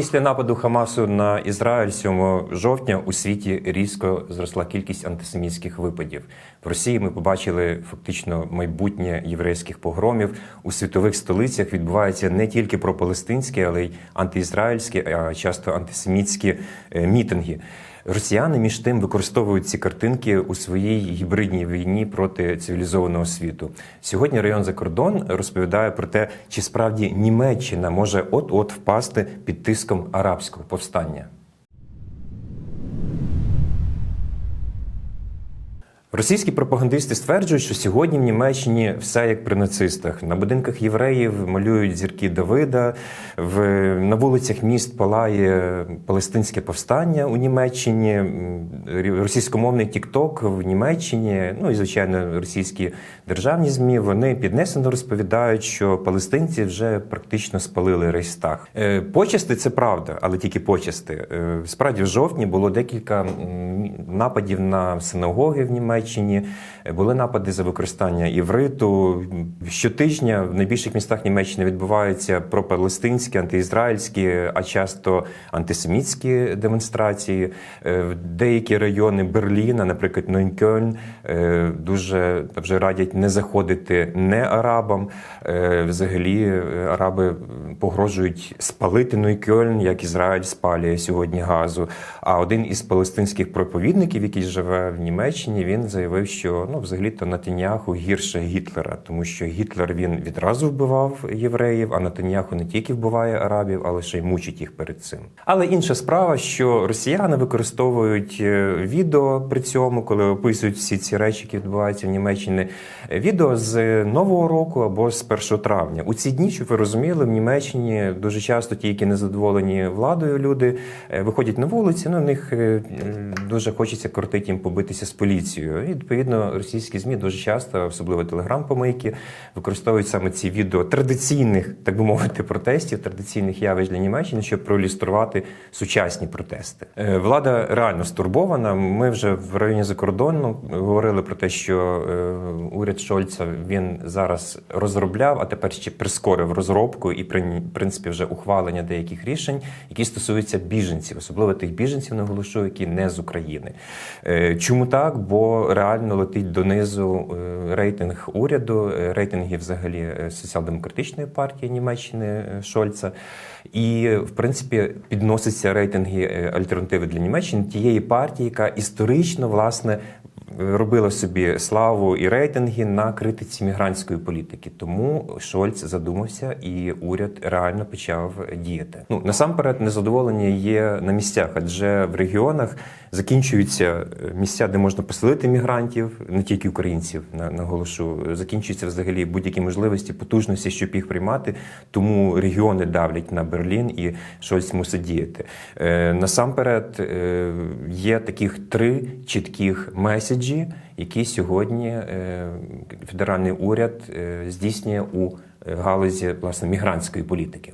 Після нападу Хамасу на Ізраїль 7 жовтня у світі різко зросла кількість антисемітських випадів. В Росії ми побачили фактично майбутнє єврейських погромів у світових столицях. Відбуваються не тільки пропалестинські, але й антиізраїльські, а часто антисемітські е, мітинги. Росіяни між тим використовують ці картинки у своїй гібридній війні проти цивілізованого світу. Сьогодні район за кордон розповідає про те, чи справді Німеччина може от-от впасти під тиском арабського повстання. Російські пропагандисти стверджують, що сьогодні в Німеччині все як при нацистах. На будинках євреїв малюють зірки Давида, в, на вулицях міст палає палестинське повстання у Німеччині, російськомовний Тікток в Німеччині, ну і звичайно російські державні змі. Вони піднесено розповідають, що палестинці вже практично спалили Рейхстаг. Е, Почасти це правда, але тільки почасти. Е, Справді в жовтні було декілька нападів на синагоги в Німеччині. Е, Були напади за використання івриту. Щотижня в найбільших містах Німеччини відбуваються пропалестинські, антиізраїльські, а часто антисемітські демонстрації. Е, В деякі райони Берліна, наприклад, Нойнкьольн, е, дуже вже радять не заходити не арабам. Е, Взагалі араби погрожують спалити Нойкьольн, як Ізраїль спалює сьогодні газу. А один із палестинських проповідників, який живе в Німеччині, він заявив, що ну взагалі-то Натаняху гірше Гітлера, тому що Гітлер він відразу вбивав євреїв, а Натаняху не тільки вбиває арабів, але ще й мучить їх перед цим. Але інша справа, що росіяни використовують е, відео при цьому, коли описують всі ці речі, які відбуваються в Німеччині, відео з нового року або з 1 травня. У ці дні, щоб ви розуміли, в Німеччині дуже часто ті, які незадоволені владою, люди е, виходять на вулиці. Ну, в них е, дуже хочеться крутити їм побитися з поліцією. І відповідно російські змі дуже часто, особливо телеграм-помийки, використовують саме ці відео традиційних, так би мовити, протестів, традиційних явищ для Німеччини, щоб проілюструвати сучасні протести. Е, Влада реально стурбована. Ми вже в районі закордону говорили про те, що е, уряд Шольца він зараз розробляв, а тепер ще прискорив розробку і при- принципі вже ухвалення деяких рішень, які стосуються біженців, особливо тих біженців, наголошую, які не з України. Е, Чому так? Бо реально летить донизу е, рейтинг уряду, е, рейтинги взагалі е, соціал-демократичної партії Німеччини Шольца. І, в принципі, підносяться рейтинги альтернативи для Німеччини тієї партії, яка історично власне робила собі славу і рейтинги на критиці мігрантської політики. Тому Шольц задумався, і уряд реально почав діяти. Ну насамперед, незадоволення є на місцях, адже в регіонах закінчуються е, місця, де можна поселити мігрантів, не тільки українців, на- наголошу. Закінчуються взагалі будь-які можливості, потужності, щоб їх приймати. Тому регіони давлять на Берлін, і Шольц мусить діяти. Е, Насамперед е, є таких три чітких меседжі, які сьогодні е, федеральний уряд е, здійснює у е, галузі власне мігрантської політики.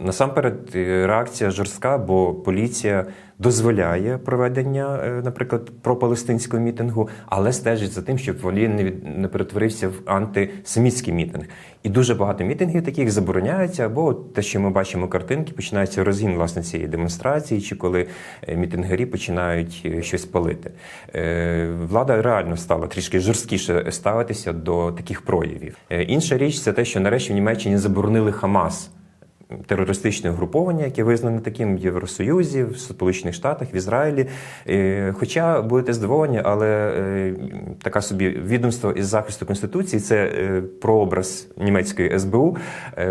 Насамперед, е, реакція жорстка, бо поліція дозволяє проведення, е, наприклад, пропалестинського мітингу, але стежить за тим, щоб він не, перетворився в антисемітський мітинг. І дуже багато мітингів таких забороняються, або те, що ми бачимо картинки, починається розгін власне цієї демонстрації, чи коли е, мітингарі починають е, щось палити. Е, Влада реально стала трішки жорсткіше ставитися до таких проявів. Е, Інша річ це те, що нарешті в Німеччині заборонили Хамас терористичне угруповання, яке визнане таким в Євросоюзі, в Сполучених Штатах, в Ізраїлі. Е, Хоча будете здивовані, але е, така собі відомство із захисту конституції, це е, прообраз німецької СБУ,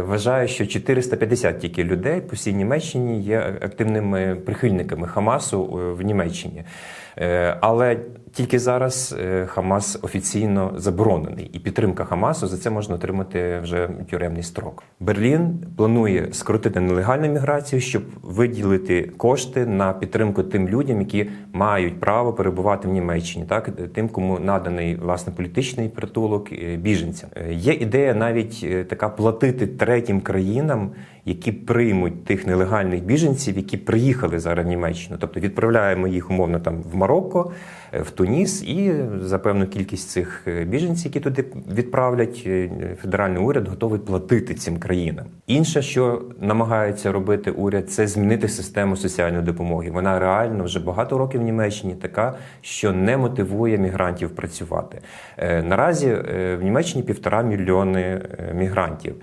вважає, що 450 тільки людей по всій Німеччині є активними прихильниками Хамасу в Німеччині. Е, Але тільки зараз е, Хамас офіційно заборонений, і підтримка Хамасу за це можна отримати вже тюремний строк. Берлін планує скоротити нелегальну міграцію, щоб виділити кошти на підтримку тим людям, які мають право перебувати в Німеччині, так тим, кому наданий власне політичний притулок е, біженцям. Є ідея навіть така платити третім країнам, які приймуть тих нелегальних біженців, які приїхали зараз в Німеччину. Тобто відправляємо їх умовно там в Марокко, е, в Туніс, і за певну кількість цих е, біженців, які туди відправлять, е, федеральний уряд готовий платити цим країнам. Інше, що намагається робити уряд, це змінити систему соціальної допомоги. Вона реально вже багато років в Німеччині така, що не мотивує мігрантів працювати. Наразі в Німеччині півтора мільйони мігрантів.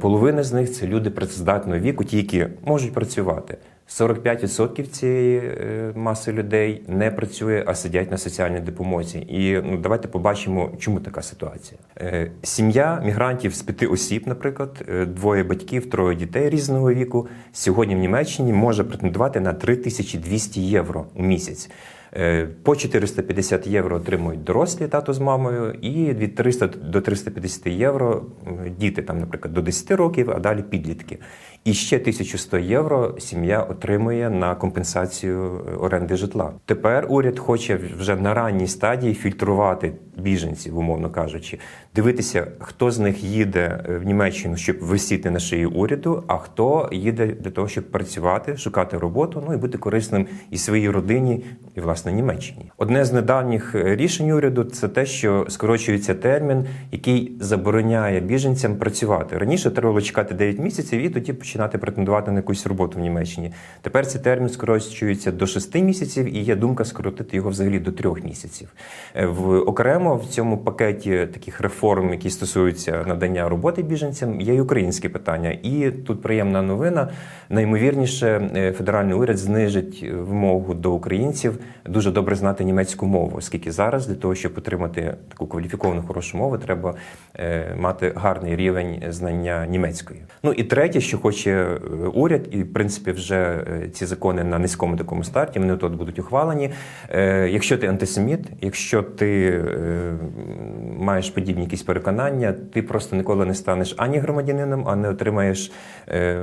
Половина з них це люди працездатного віку, ті, які можуть працювати. 45% цієї е, маси людей не працює, а сидять на соціальній допомозі. І ну, давайте побачимо, чому така ситуація. Е, Сім'я мігрантів з п'яти осіб, наприклад, е, двоє батьків, троє дітей різного віку, сьогодні в Німеччині може претендувати на 3200 євро у місяць. Е, По 450 євро отримують дорослі тато з мамою, і від 300 до 350 євро діти, там, наприклад, до 10 років, а далі підлітки. І ще 1100 євро сім'я отримує на компенсацію е, оренди житла. Тепер уряд хоче вже на ранній стадії фільтрувати біженців, умовно кажучи, дивитися, хто з них їде е, в Німеччину, щоб висіти на шиї уряду, а хто їде для того, щоб працювати, шукати роботу, ну і бути корисним і своїй родині, і власне Німеччині. Одне з недавніх е, рішень уряду це те, що скорочується термін, який забороняє біженцям працювати. Раніше треба було чекати 9 місяців і тоді починати претендувати на якусь роботу в Німеччині. Тепер цей термін скорочується до 6 місяців, і є думка скоротити його взагалі до 3 місяців. Е, В окремо в цьому пакеті таких реформ, які стосуються надання роботи біженцям, є й українське питання. І тут приємна новина. Наймовірніше, е, федеральний уряд знижить вимогу до українців дуже добре знати німецьку мову, оскільки зараз для того, щоб отримати таку кваліфіковану хорошу мову, треба е, мати гарний рівень знання німецької. Ну і третє, що хоче е, уряд, і в принципі вже е, ці закони на низькому такому старті, вони тут будуть ухвалені. Якщо ти антисеміт, якщо ти маєш подібні якісь переконання, ти просто ніколи не станеш ані громадянином, а не отримаєш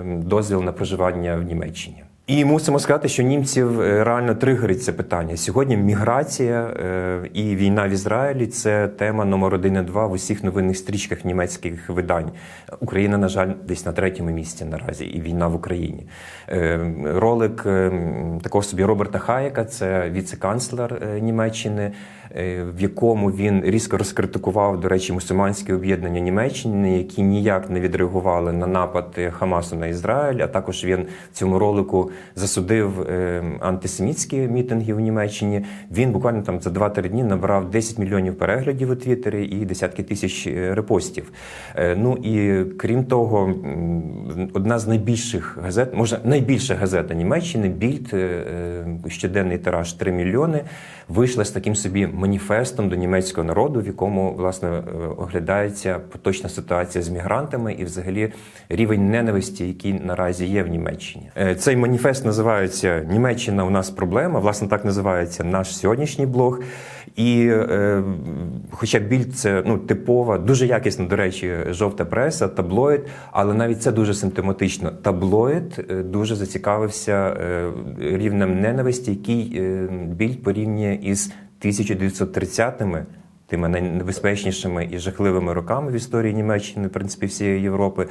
дозвіл на проживання в Німеччині. І мусимо сказати, що німців е, реально тригерить це питання. Сьогодні міграція е, і війна в Ізраїлі це тема номер один і два в усіх новинних стрічках німецьких видань. Україна, на жаль, десь на третьому місці наразі, і війна в Україні. Е, Ролик такого собі Роберта Хаєка, це віце-канцлер Німеччини, в якому він різко розкритикував, до речі, мусульманське об'єднання Німеччини, які ніяк не відреагували на напад Хамасу на Ізраїль. А також він в цьому ролику засудив е, антисемітські мітинги в Німеччині. Він буквально там за 2-3 дні набрав 10 мільйонів переглядів у Твіттері і десятки тисяч е, репостів. Е, Ну і крім того, одна з найбільших газет, може найбільша газета Німеччини, Більд, щоденний тираж 3 мільйони, вийшла з таким собі маніфестом до німецького народу, в якому власне оглядається поточна ситуація з мігрантами і, взагалі, рівень ненависті, який наразі є в Німеччині. Цей маніфест називається Німеччина. У нас проблема. Власне, так називається наш сьогоднішній блог. І е, хоча більд це ну типова, дуже якісна, до речі, жовта преса, таблоїд, але навіть це дуже симптоматично. Таблоїд е, дуже зацікавився е, рівнем ненависті, який е, більд порівнює із 1930-ми, тими найнебезпечнішими і жахливими роками в історії Німеччини, в принципі, всієї Європи.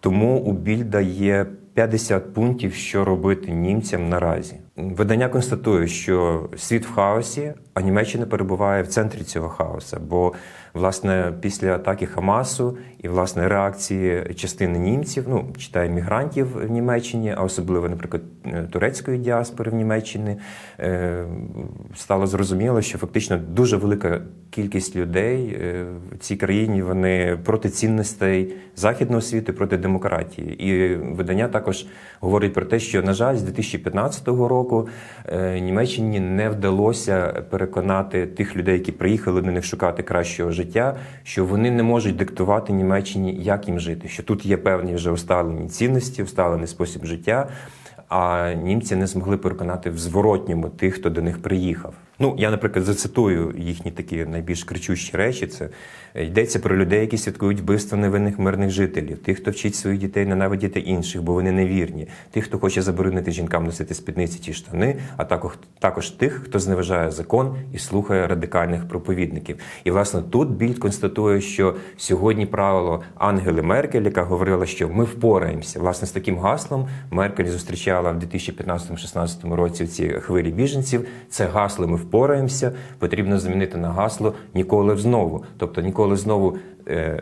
Тому у Більда є 50 пунктів, що робити німцям наразі. Видання констатує, що світ в хаосі, а Німеччина перебуває в центрі цього хаосу. Бо, власне, після атаки Хамасу і власне реакції частини німців, ну читає мігрантів в Німеччині, а особливо, наприклад, турецької діаспори в Німеччині, е, стало зрозуміло, що фактично дуже велика кількість людей е, в цій країні вони проти цінностей західного світу, проти демократії. І видання також говорить про те, що на жаль, з 2015 року е, Німеччині не вдалося переконати тих людей, які приїхали до них шукати кращого життя, що вони не можуть диктувати Німеччині, як їм жити. Що тут є певні вже усталені цінності, усталений спосіб життя. А німці не змогли переконати в зворотньому тих, хто до них приїхав. Ну, я, наприклад, зацитую їхні такі найбільш кричущі речі. Це е, йдеться про людей, які святкують вбивство невинних мирних жителів, тих, хто вчить своїх дітей ненавидіти інших, бо вони невірні, тих, хто хоче заборонити жінкам носити спідниці чи штани, а також також тих, хто зневажає закон і слухає радикальних проповідників. І власне тут Більд констатує, що сьогодні правило Ангели Меркель, яка говорила, що ми впораємося. Власне, з таким гаслом Меркель зустрічала в 2015-16 році ці хвилі біженців. Це гасло ми впораємося. Потрібно замінити на гасло ніколи знову. Тобто ніколи знову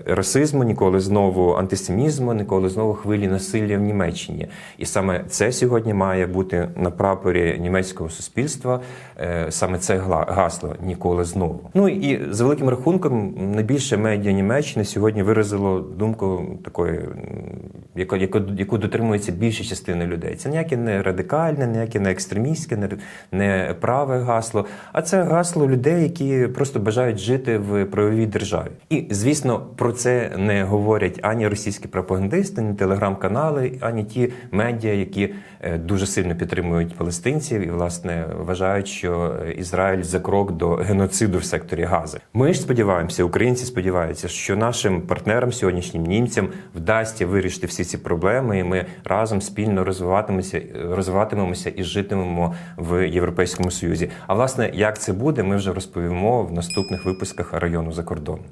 расизму, ніколи знову антисемізму, ніколи знову хвилі насилля в Німеччині. І саме це сьогодні має бути на прапорі німецького суспільства. е, Саме це гасло ніколи знову. Ну і за великим рахунком, найбільше медіа Німеччини сьогодні виразило думку такої, яку, яку, яку дотримується більша частина людей. Це ніяке не радикальне, ніяке не екстремістське, не, не праве гасло, а це гасло людей, які просто бажають жити в правовій державі. І звісно, про це не говорять ані російські пропагандисти, ні телеграм-канали, ані ті медіа, які е, дуже сильно підтримують палестинців і власне вважають, що е, Ізраїль за крок до геноциду в секторі Гази. Ми ж сподіваємося, українці сподіваються, що нашим партнерам, сьогоднішнім німцям, вдасться вирішити всі ці проблеми, і ми разом спільно розвиватимемося, розвиватимемося і житимемо в Європейському Союзі. А власне, як це буде, ми вже розповімо в наступних випусках району за кордоном.